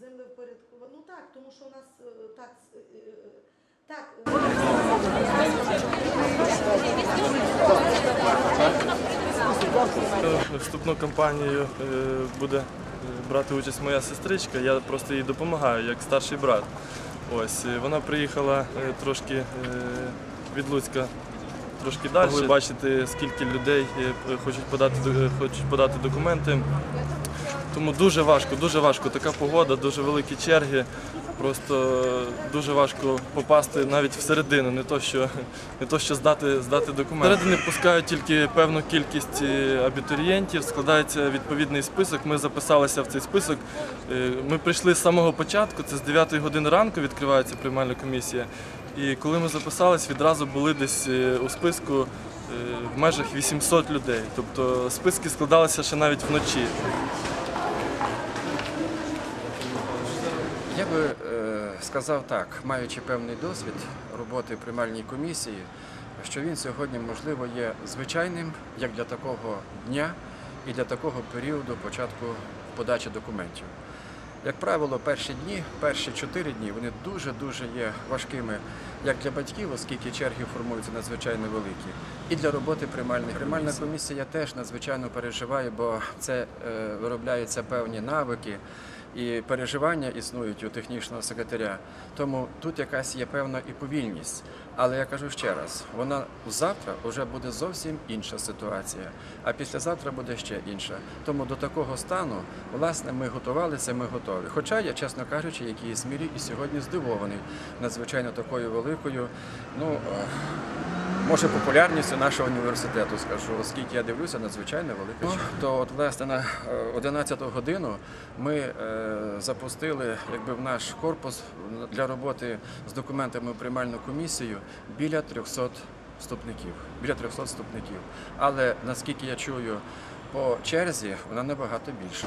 землевпорядкування. Ну так, тому що у нас е, так. е, е, Так, Вступну кампанію буде брати участь моя сестричка. Я просто їй допомагаю як старший брат. Ось вона приїхала трошки від Луцька. Трошки далі Ви бачите, скільки людей хочуть подати хочуть подати документи. Тому дуже важко, дуже важко. Така погода, дуже великі черги. Просто дуже важко попасти навіть всередину, не то що, не то, що здати, здати документи. Всередини пускають тільки певну кількість е, абітурієнтів, складається відповідний список. Ми записалися в цей список. Е, Ми прийшли з самого початку, це з 9 години ранку відкривається приймальна комісія. І коли ми записались, відразу були десь е, у списку в межах 800 людей. Тобто списки складалися ще навіть вночі. Я би е, сказав так, маючи певний досвід роботи приймальній комісії, що він сьогодні, можливо, є звичайним як для такого дня і для такого періоду початку подачі документів. Як правило, перші дні, перші чотири дні, вони дуже-дуже є важкими як для батьків, оскільки черги формуються надзвичайно великі, і для роботи приймальних. Приймальна комісія теж надзвичайно переживає, бо це е, виробляються певні навики і переживання існують у технічного секретаря. Тому тут якась є певна і повільність. Але я кажу ще раз, вона завтра вже буде зовсім інша ситуація, а післязавтра буде ще інша. Тому до такого стану, власне, ми готувалися, ми готові. Хоча я, чесно кажучи, в якійсь мірі і сьогодні здивований надзвичайно такою великою, ну може популярністю нашого університету, скажу, оскільки я дивлюся надзвичайно велику. То от власне на е, 11 годину ми е, запустили якби в наш корпус для роботи з документами в приймальну комісію біля 300 вступників. Біля 300 вступників. Але наскільки я чую по черзі, вона набагато більша.